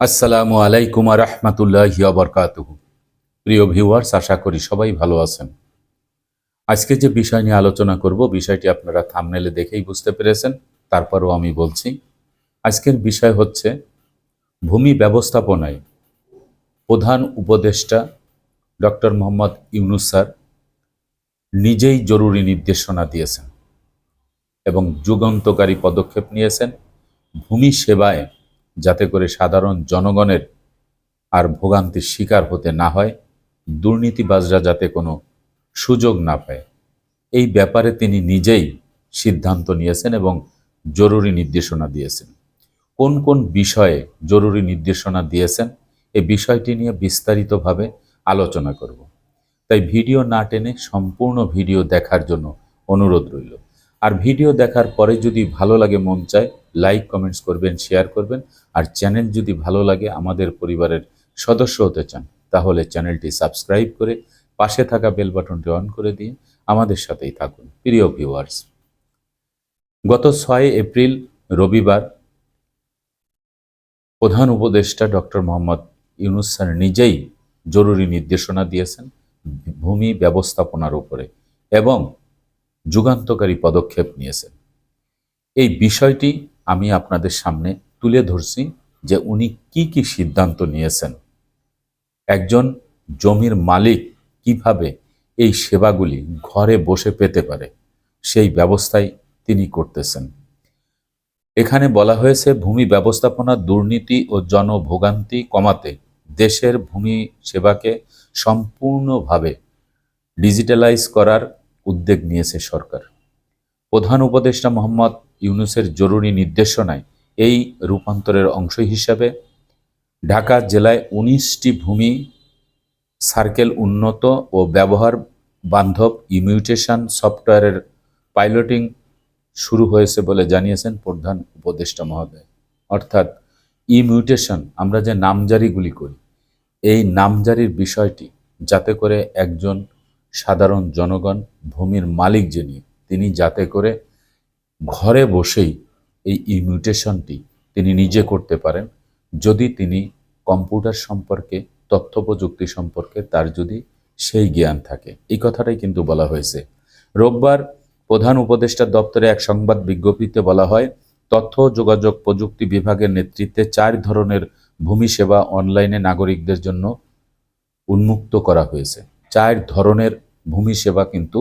আসসালামু আলাইকুম রহমতুল্লাহ বরকাতুহ। প্রিয় ভিউয়ার্স, আশা করি সবাই ভালো আছেন। আজকে যে বিষয় নিয়ে আলোচনা করব, বিষয়টি আপনারা থামনেলে দেখেই বুঝতে পেরেছেন। তারপরও আমি বলছি, আজকের বিষয় হচ্ছে ভূমি ব্যবস্থাপনায় প্রধান উপদেষ্টা ডক্টর মোহাম্মদ ইউনুস স্যার নিজেই জরুরি নির্দেশনা দিয়েছেন এবং যুগান্তকারী পদক্ষেপ নিয়েছেন। ভূমি সেবায় যাতে করে সাধারণ জনগণের আর ভোগান্তির শিকার হতে না হয়, দুর্নীতিবাজরা যাতে কোনো সুযোগ না পায়। এই ব্যাপারে তিনি নিজেই সিদ্ধান্ত নিয়েছেন এবং জরুরি নির্দেশনা দিয়েছেন। কোন কোন বিষয়ে জরুরি নির্দেশনা দিয়েছেন এই বিষয়টি নিয়ে বিস্তারিতভাবে আলোচনা করব। তাই ভিডিও না টেনে সম্পূর্ণ ভিডিও দেখার জন্য অনুরোধ রইল। আর ভিডিও দেখার পরে যদি ভালো লাগে মন চায় লাইক কমেন্টস করবেন শেয়ার করবেন। আর চ্যানেল যদি ভালো লাগে, আমাদের পরিবারের সদস্য হতে চান, তাহলে চ্যানেলটি সাবস্ক্রাইব করে পাশে থাকা বেল বাটনটি অন করে দিয়ে আমাদের সাথেই থাকুন। প্রিয় ভিউয়ার্স গত ছয় এপ্রিল, রবিবার, প্রধান উপদেষ্টা ডক্টর মোহাম্মদ ইউনুস স্যার নিজেই জরুরি নির্দেশনা দিয়েছেন ভূমি ব্যবস্থাপনার উপরে এবং যুগান্তকারী পদক্ষেপ নিয়েছেন। এই বিষয়টি আমি আপনাদের সামনে তুলে ধরছি যে উনি কি কি সিদ্ধান্ত নিয়েছেন। একজন জমির মালিক কীভাবে এই সেবাগুলি ঘরে বসে পেতে পারে, সেই ব্যবস্থাই তিনি করতেছেন। এখানে বলা হয়েছে, ভূমি ব্যবস্থাপনা, দুর্নীতি ও জনভোগান্তি কমাতে দেশের ভূমি সেবাকে সম্পূর্ণভাবে ডিজিটালাইজ করার উদ্যোগ নিয়েছে সরকার। প্রধান উপদেষ্টা মোহাম্মদ ইউনুসের জরুরি নির্দেশনায় এই রূপান্তরের অংশ হিসাবে ঢাকা জেলায় উনিশটি ভূমি সার্কেল উন্নত ও ব্যবহার বান্ধব ইমিউটেশন সফটওয়্যারের পাইলটিং শুরু হয়েছে বলে জানিয়েছেন প্রধান উপদেষ্টা মহোদয়। অর্থাৎ ইমিউটেশন, আমরা যে নামজারিগুলি করি, এই নামজারির বিষয়টি যাতে করে একজন সাধারণ জনগণ ভূমির মালিক যিনি তিনি যাতে করে ঘরে বসেই এই ইমিউটেশনটি তিনি নিজে করতে পারেন। যদি তিনি কম্পিউটার সম্পর্কে তথ্য প্রযুক্তি সম্পর্কে তার যদি সেই জ্ঞান থাকে। এই কথাটাই কিন্তু বলা হয়েছে। রোববার প্রধান উপদেষ্টা দপ্তরে এক সংবাদ বিজ্ঞপ্তিতে বলা হয়, তথ্য, যোগাযোগ, প্রযুক্তি বিভাগের নেতৃত্বে চার ধরনের ভূমি সেবা অনলাইনে নাগরিকদের জন্য উন্মুক্ত করা হয়েছে। চার ধরনের ভূমি সেবা কিন্তু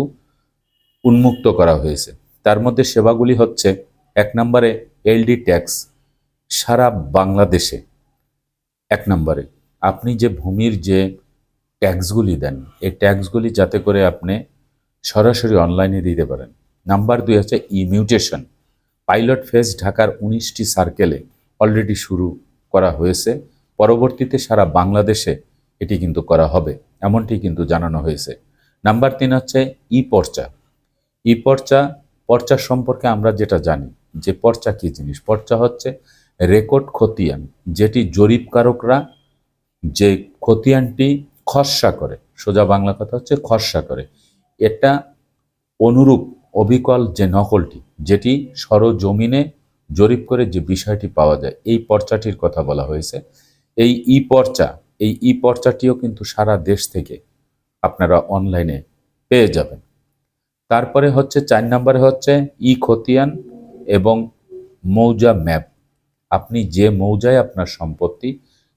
উন্মুক্ত করা হয়েছে। তার মধ্যে সেবাগুলি হচ্ছে, এক নম্বরে এলডি ট্যাক্স, সারা বাংলাদেশে। এক নম্বরে, আপনি যে ভূমির যে ট্যাক্সগুলি দেন, এই ট্যাক্সগুলি যাতে করে আপনি সরাসরি অনলাইনে দিতে পারেন। নাম্বার দুই হচ্ছে ইমিউটেশন। পাইলট ফেজ ঢাকার উনিশটি সার্কেলে অলরেডি শুরু করা হয়েছে। পরবর্তীতে সারা বাংলাদেশে এটি কিন্তু করা হবে, এমনটি কিন্তু জানানো হয়েছে। নাম্বার তিন হচ্ছে ই পর্চা ই পর্চা পর্চা সম্পর্কে আমরা যেটা জানি, যে পর্চা কি জিনিস? পর্চা হচ্ছে রেকর্ড খতিয়ান, যেটি জরিপকারকরা যে খতিয়ানটি খসড়া করে, সোজা বাংলা কথা হচ্ছে খসড়া করে, এটা অনুরূপ অবিকল যে নকলটি, যেটি সরজমিনে জরিপ করে যে বিষয়টি পাওয়া যায়, এই পর্চাটির কথা বলা হয়েছে। এই ই পর্চা, এই ই পর্চাটিও কিন্তু সারা দেশ থেকে আপনারা অনলাইনে পেয়ে যাবেন। তারপরে হচ্ছে চার নম্বরে হচ্ছে ই খতিয়ান এবং মৌজা ম্যাপ। আপনি যে মৌজায় আপনার সম্পত্তি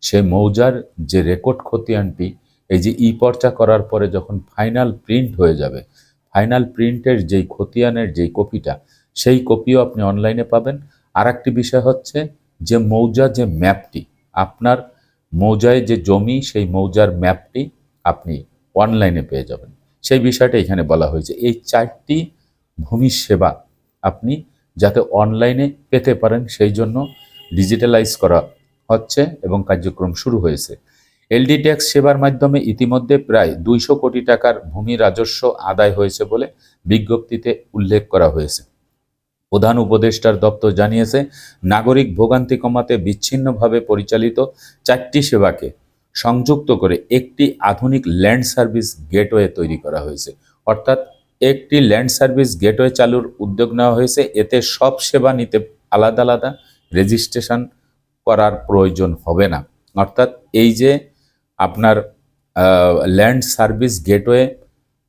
সেই মৌজার যে রেকর্ড খতিয়ানটি, এই যে ই পর্চা করার পরে যখন ফাইনাল প্রিন্ট হয়ে যাবে, ফাইনাল প্রিন্টের যেই খতিয়ানের যেই কপিটা, সেই কপিও আপনি অনলাইনে পাবেন। আর একটি বিষয় হচ্ছে যে মৌজা যে ম্যাপটি, আপনার মৌজায় যে জমি, সেই মৌজার ম্যাপটি আপনি অনলাইনে পেয়ে যাবেন। সেই বিষয়টা এখানে বলা হয়েছে। এই চারটি ভূমি সেবা আপনি যাতে অনলাইনে পেতে পারেন, সেই জন্য ডিজিটালাইজ করা হচ্ছে এবং কার্যক্রম শুরু হয়েছে। এলডি ট্যাক্স সেবার মাধ্যমে ইতিমধ্যে প্রায় দুইশো কোটি টাকার ভূমি রাজস্ব আদায় হয়েছে বলে বিজ্ঞপ্তিতে উল্লেখ করা হয়েছে। প্রধান উপদেষ্টার দপ্তর জানিয়েছে, নাগরিক ভোগান্তি কমাতে বিচ্ছিন্নভাবে পরিচালিত চারটি সেবাকে সংযুক্ত করে একটি আধুনিক ল্যান্ড সার্ভিস গেটওয়ে তৈরি করা হয়েছে। অর্থাৎ একটি ল্যান্ড সার্ভিস গেটওয়ে চালুর উদ্যোগ নেওয়া হয়েছে। এতে সব সেবা নিতে আলাদা আলাদা রেজিস্ট্রেশন করার প্রয়োজন হবে না। অর্থাৎ এই যে আপনার ল্যান্ড সার্ভিস গেটওয়ে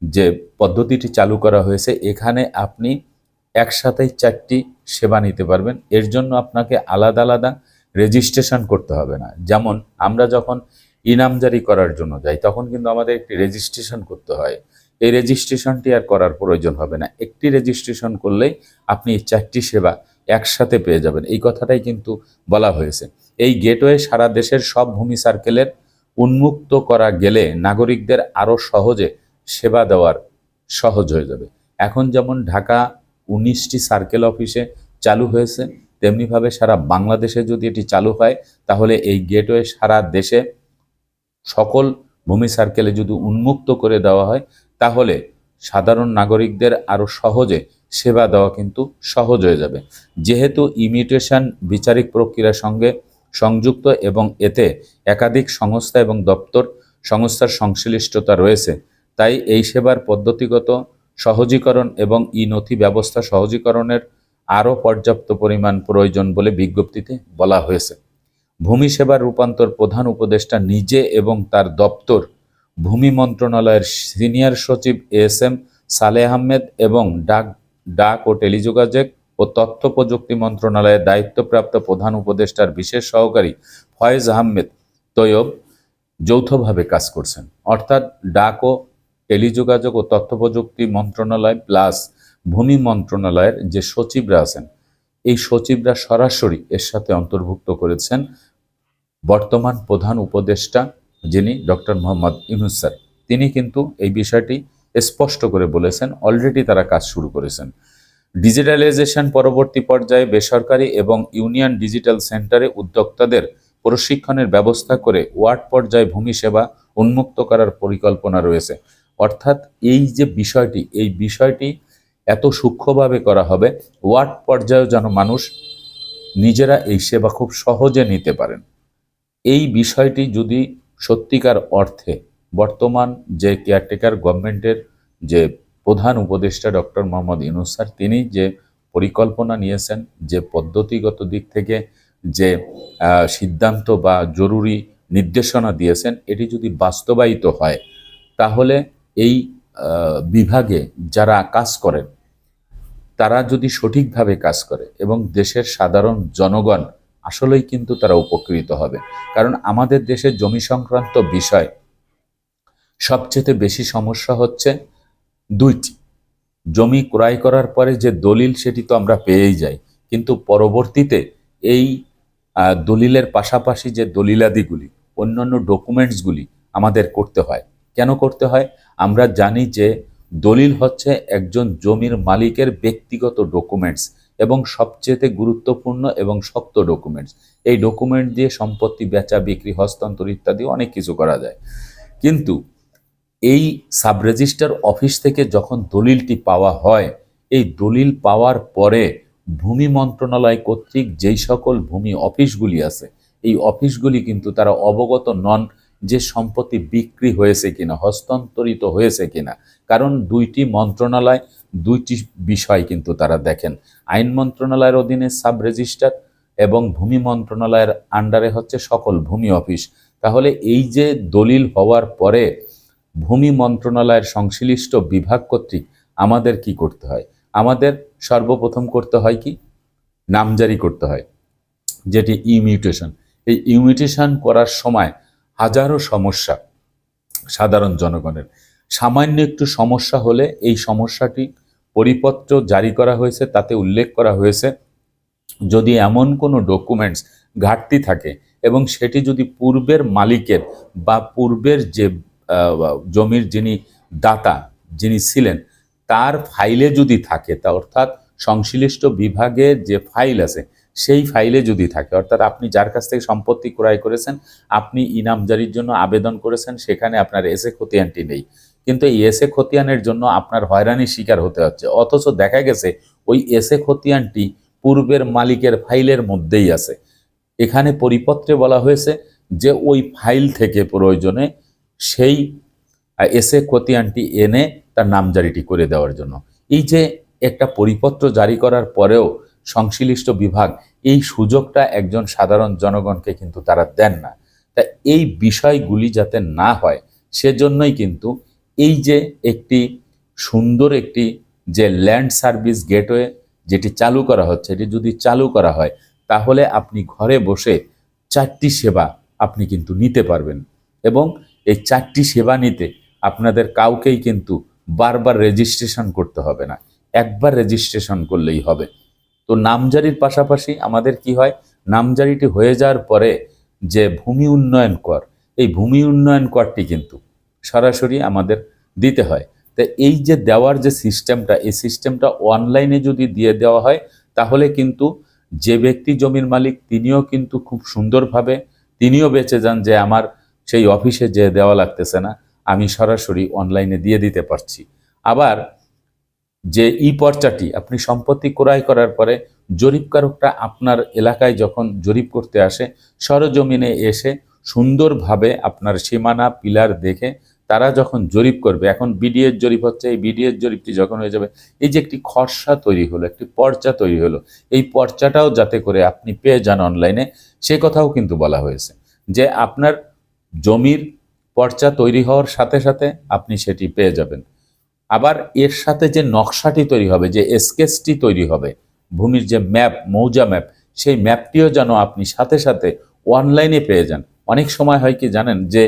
যে পদ্ধতিটি চালু করা হয়েছে, এখানে আপনি একসাথেই চারটি সেবা নিতে পারবেন। এর জন্য আপনাকে আলাদা আলাদা রেজিস্ট্রেশন করতে হবে না। যেমন আমরা যখন ইনামজারি করার জন্য যাই তখন কিন্তু আমাদের একটি রেজিস্ট্রেশন করতে হয়। এই রেজিস্ট্রেশনটি আর করার প্রয়োজন হবে না। একটি রেজিস্ট্রেশন করলেই আপনি এই চারটি সেবা একসাথে পেয়ে যাবেন। এই কথাটাই কিন্তু বলা হয়েছে। এই গেটওয়ে সারা দেশের সব ভূমি সার্কেলের উন্মুক্ত করা গেলে নাগরিকদের আরও সহজে সেবা দেওয়ার সহজ হয়ে যাবে। এখন যেমন ঢাকা উনিশটি সার্কেল অফিসে চালু হয়েছে, তেমনিভাবে সারা বাংলাদেশে যদি এটি চালু হয়, তাহলে এই গেটওয়ে সারা দেশে সকল ভূমি সার্কেলে যদি উন্মুক্ত করে দেওয়া হয়, তাহলে সাধারণ নাগরিকদের আরও সহজে সেবা দেওয়া কিন্তু সহজ হয়ে যাবে। যেহেতু ইমিউটেশন বিচারিক প্রক্রিয়ার সঙ্গে সংযুক্ত এবং এতে একাধিক সংস্থা এবং দপ্তর সংস্থার সংশ্লিষ্টতা রয়েছে, তাই এই সেবার পদ্ধতিগত সহজীকরণ এবং ই নথি ব্যবস্থা সহজীকরণের আরও পর্যাপ্ত পরিমাণ প্রয়োজন বলে বিজ্ঞপ্তিতে বলা হয়েছে। ভূমি সেবার রূপান্তর প্রধান উপদেষ্টা নিজে এবং তার দপ্তর, ভূমি মন্ত্রণালয়ের সিনিয়র সচিব এস এম সালেহ আহমেদ এবং ডাক ডাক ও টেলিযোগাযোগ ও তথ্য প্রযুক্তি মন্ত্রণালয়ের দায়িত্বপ্রাপ্ত প্রধান উপদেষ্টার বিশেষ সহকারী ফয়েজ আহমেদ তৈয়ব যৌথভাবে কাজ করছেন। অর্থাৎ ডাক ও টেলিযোগাযোগ ও তথ্য প্রযুক্তি মন্ত্রণালয় প্লাস ভূমি মন্ত্রণালয়ের যে সচিবরা আছেন, এই সচিবরা সরাসরি এর সাথে অন্তর্ভুক্ত করেছেন বর্তমান প্রধান উপদেষ্টা যিনি ডক্টর মোহাম্মদ ইউনুস স্যার, তিনি কিন্তু এই বিষয়টি স্পষ্ট করে বলেছেন, অলরেডি তারা কাজ শুরু করেছেন। ডিজিটালাইজেশন পরবর্তী পর্যায়ে বেসরকারি এবং ইউনিয়ন ডিজিটাল সেন্টারে উদ্যোক্তাদের প্রশিক্ষণের ব্যবস্থা করে ওয়ার্ড পর্যায়ে ভূমি সেবা উন্মুক্ত করার পরিকল্পনা রয়েছে। অর্থাৎ এই যে বিষয়টি, এই বিষয়টি এত সূক্ষ্মভাবে করা হবে, ওয়ার্ড পর্যায়েও যেন মানুষ নিজেরা এই সেবা খুব সহজে নিতে পারেন। এই বিষয়টি যদি সত্যিকার অর্থে বর্তমান যে কেয়ারটেকার গভর্নমেন্টের যে প্রধান উপদেষ্টা ডক্টর মোহাম্মদ ইউনুস স্যার, তিনি যে পরিকল্পনা নিয়েছেন, যে পদ্ধতিগত দিক থেকে যে সিদ্ধান্ত বা জরুরি নির্দেশনা দিয়েছেন, এটি যদি বাস্তবায়িত হয়, তাহলে এই বিভাগে যারা কাজ করেন, তারা যদি সঠিকভাবে কাজ করে এবং দেশের সাধারণ জনগণ আসলেই কিন্তু তারা উপকৃত হবে। কারণ আমাদের দেশের জমি সংক্রান্ত বিষয় সবচেয়ে বেশি সমস্যা হচ্ছে দুইটি। জমি ক্রয় করার পরে যে দলিল সেটি তো আমরা পেয়েই যাই। কিন্তু পরবর্তীতে এই দলিলের পাশাপাশি যে দলিলাদিগুলি, অন্যান্য ডকুমেন্টসগুলি আমাদের করতে হয়। কেন করতে হয়? আমরা জানি যে দলিল হচ্ছে একজন জমির মালিকের ব্যক্তিগত ডকুমেন্টস। এবং সবচেয়ে গুরুত্বপূর্ণ এবং শক্ত ডকুমেন্টস এই ডকুমেন্ট দিয়ে সম্পত্তি বেচা, বিক্রি, হস্তান্তর ইত্যাদি অনেক কিছু করা যায়। কিন্তু এই সাব রেজিস্টার অফিস থেকে যখন দলিলটি পাওয়া হয়, এই দলিল পাওয়ার পরে ভূমি মন্ত্রণালয় কর্তৃক যেই সকল ভূমি অফিসগুলি আছে, এই অফিসগুলি কিন্তু তারা অবগত নন যে সম্পত্তি বিক্রি হয়েছে কিনা, হস্তান্তরিত হয়েছে কিনা। কারণ দুইটি মন্ত্রণালয় দুইটি বিষয় কিন্তু তারা দেখেন। আইন মন্ত্রণালয়ের অধীনে সাব রেজিস্টার এবং ভূমি মন্ত্রণালয়ের আন্ডারে হচ্ছে সকল ভূমি অফিস। তাহলে এই যে দলিল হওয়ার পরে ভূমি মন্ত্রণালয়ের সংশ্লিষ্ট বিভাগ কর্তৃক আমাদের কি করতে হয়? আমাদের সর্বপ্রথম করতে হয় কি? নামজারি করতে হয়, যেটি ইমিউটেশন। এই ইমিউটেশন করার সময় হাজারো সমস্যা সাধারণ জনগণের। সামান্য একটু সমস্যা হলে এই সমস্যাটি পরিপত্র জারি করা হয়েছে, তাতে উল্লেখ করা হয়েছে, যদি এমন কোনো ডকুমেন্টস ঘাটতি থাকে এবং সেটি যদি পূর্বের মালিকের বা পূর্বের যে জমির যিনি দাতা, যিনি ছিলেন, তার ফাইলে যদি থাকে, তা অর্থাৎ সংশ্লিষ্ট বিভাগে যে ফাইল আছে, সেই ফাইলে যদি থাকে, অর্থাৎ আপনি যার কাছ থেকে সম্পত্তি ক্রয় করেছেন, আপনি ইনামজারির জন্য আবেদন করেছেন, সেখানে আপনার এসে খতিয়ানটি নেই। কিন্তু এই এসে খতিয়ানের জন্য আপনার হয়রানির শিকার হতে হচ্ছে। অথচ দেখা গেছে ওই এসে খতিয়ানটি পূর্বের মালিকের ফাইলের মধ্যেই আছে। এখানে পরিপত্রে বলা হয়েছে যে ওই ফাইল থেকে প্রয়োজনে সেই এসে খতিয়ানটি এনে তার নামজারিটি করে দেওয়ার জন্য। এই যে একটা পরিপত্র জারি করার পরেও সংশ্লিষ্ট বিভাগ এই সুযোগটা একজন সাধারণ জনগণকে কিন্তু তারা দেন না। তা এই বিষয়গুলি যাতে না হয়, সেজন্যই কিন্তু এই যে একটি সুন্দর একটি যে ল্যান্ড সার্ভিস গেটওয়ে যেটি চালু করা হচ্ছে, এটি যদি চালু করা হয়, তাহলে আপনি ঘরে বসে চারটি সেবা আপনি কিন্তু নিতে পারবেন। এবং এই চারটি সেবা নিতে আপনাদের কাউকেই কিন্তু বারবার রেজিস্ট্রেশন করতে হবে না। একবার রেজিস্ট্রেশন করলেই হবে। তো নামজারির পাশাপাশি আমাদের কি হয়, নামজারিটি হয়ে যাওয়ার পরে যে ভূমি উন্নয়ন কর, এই ভূমি উন্নয়ন করটি কিন্তু সরাসরি আমাদের দিতে হয়। তো এই যে দেওয়ার যে সিস্টেমটা, এই সিস্টেমটা অনলাইনে যদি দিয়ে দেওয়া হয়, তাহলে কিন্তু যে ব্যক্তি জমির মালিক, তিনিও কিন্তু খুব সুন্দরভাবে, তিনিও বেঁচে যান যে আমার সেই অফিসে যে দেওয়া লাগতেছে না, আমি সরাসরি অনলাইনে দিয়ে দিতে পারছি। আবার যে ই পর্চাটি আপনি সম্পত্তি ক্রয় করার পরে জরিপকারকটা আপনার এলাকায় যখন জরিপ করতে আসে, সরজমিনে এসে সুন্দরভাবে আপনার সীমানা, পিলার দেখে তারা যখন জরিপ করবে, এখন বিডিএর জরিপ হচ্ছে, এই বিডিএর জরিপটি যখন হয়ে যাবে, এই যে একটি খরসা তৈরি হলো, একটি পর্চা তৈরি হলো, এই পর্চাটাও যাতে করে আপনি পেয়ে যান অনলাইনে, সে কথাও কিন্তু বলা হয়েছে। যে আপনার জমির পর্চা তৈরি হওয়ার সাথে সাথে আপনি সেটি পেয়ে যাবেন। আবার এর সাথে যে নকশাটি তৈরি হবে, যে স্কেচটি তৈরি হবে, ভূমির যে ম্যাপ, মৌজা ম্যাপ, সেই ম্যাপটিও যেন আপনি সাথে সাথে অনলাইনে পেয়ে যান। অনেক সময় হয় কি জানেন, যে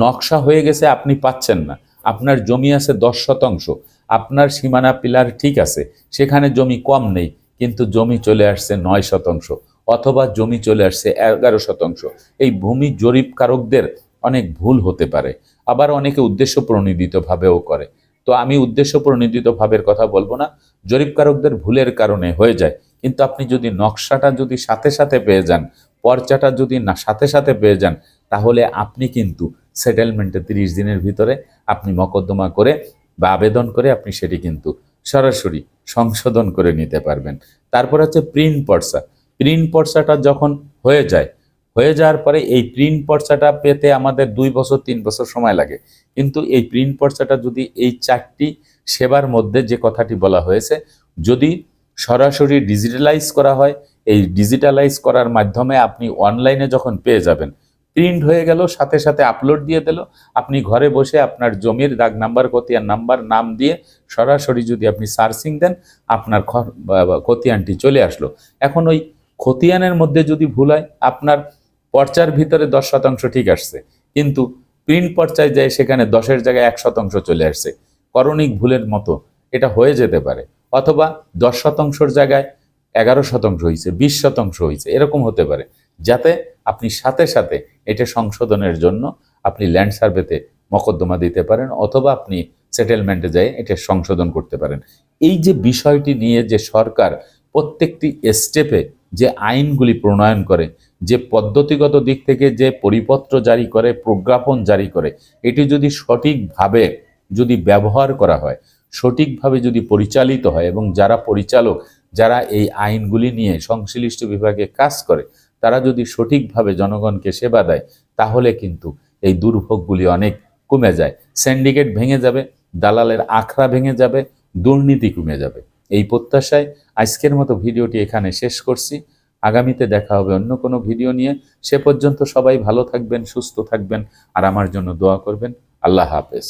নকশা হয়ে গেছে, আপনি পাচ্ছেন না। আপনার জমি আছে দশ শতাংশ, আপনার সীমানা পিলার ঠিক আছে, সেখানে জমি কম নেই, কিন্তু জমি চলে আসছে নয় শতাংশ অথবা জমি চলে আসছে এগারো শতাংশ। এই ভূমি জরিপকারকদের অনেক ভুল হতে পারে, আবার অনেকে উদ্দেশ্য প্রণোদিতভাবেও করে। তো আমি উদ্দেশ্য প্রণোদিত ভাবের কথা বলব না জরিপকারকদের ভুলের কারণে হয়ে যায়, কিন্তু আপনি যদি নকশাটা যদি সাথে সাথে পেয়ে যান, পর্চাটা যদি না সাথে সাথে পেয়ে যান, তাহলে আপনি কিন্তু সেটেলমেন্টে তিরিশ দিনের ভিতরে আপনি মকদ্দমা করে বা আবেদন করে আপনি সেটি কিন্তু সরাসরি সংশোধন করে নিতে পারবেন। তারপর হচ্ছে প্রিন্ট পর্চা প্রিন্ট পর্চাটা যখন হয়ে যায়, হয়ে যাওয়ার পরে এই প্রিন্ট পর্চাটা পেতে আমাদের দুই বছর, তিন বছর সময় লাগে। কিন্তু এই প্রিন্ট পর্চাটা যদি এই চারটি সেবার মধ্যে যে কথাটি বলা হয়েছে, যদি সরাসরি ডিজিটালাইজ করা হয়, এই ডিজিটালাইজ করার মাধ্যমে আপনি অনলাইনে যখন পেয়ে যাবেন প্রিন্ট হয়ে গেল, সাথে সাথে আপলোড দিয়ে দিল। আপনি ঘরে বসে আপনার জমির দাগ নাম্বার কতিয়ান নাম্বার নাম দিয়ে সরাসরি যদি আপনি সার্চিং দেন, আপনার খতিয়ানটি চলে আসলো। এখন ওই খতিয়ানের মধ্যে যদি ভুল হয়, আপনার পর্চার ভিতরে দশ শতাংশ ঠিক আসছে, কিন্তু প্রিন্ট পর্চায় যায় সেখানে দশের জায়গায় এক শতাংশ চলে আসছে। করণিক ভুলের মতো এটা হয়ে যেতে পারে। অথবা দশ শতাংশর জায়গায় এগারো শতাংশ হয়েছে, বিশ শতাংশ হয়েছে, এরকম হতে পারে। যাতে আপনি সাথে সাথে এটা সংশোধনের জন্য আপনি ল্যান্ড সার্ভেতে মকদ্দমা দিতে পারেন অথবা আপনি সেটেলমেন্টে যেয়ে এটা সংশোধন করতে পারেন। এই যে বিষয়টি নিয়ে যে সরকার প্রত্যেকটি স্টেপে যে আইনগুলি প্রণয়ন করে, যে পদ্ধতিগত দিক থেকে যে পরিপত্র জারি করে, প্রজ্ঞাপন জারি করে, এটি যদি সঠিকভাবে যদি ব্যবহার করা হয়, সঠিকভাবে যদি পরিচালিত হয় এবং যারা পরিচালক, যারা এই আইনগুলি নিয়ে সংশ্লিষ্ট বিভাগে কাজ করে তারা যদি সঠিকভাবে জনগণকে সেবা দেয়, তাহলে কিন্তু এই দুর্ভোগগুলি অনেক কমে যায়। সিন্ডিকেট ভেঙে যাবে, দালালের আখড়া ভেঙে যাবে, দুর্নীতি কমে যাবে। এই প্রত্যাশায় আজকের মতো ভিডিওটি এখানে শেষ করছি। আগামীতে দেখা হবে অন্য কোনো ভিডিও নিয়ে। সে পর্যন্ত সবাই ভালো থাকবেন, সুস্থ থাকবেন, আর আমার জন্য দোয়া করবেন। আল্লাহ হাফেজ।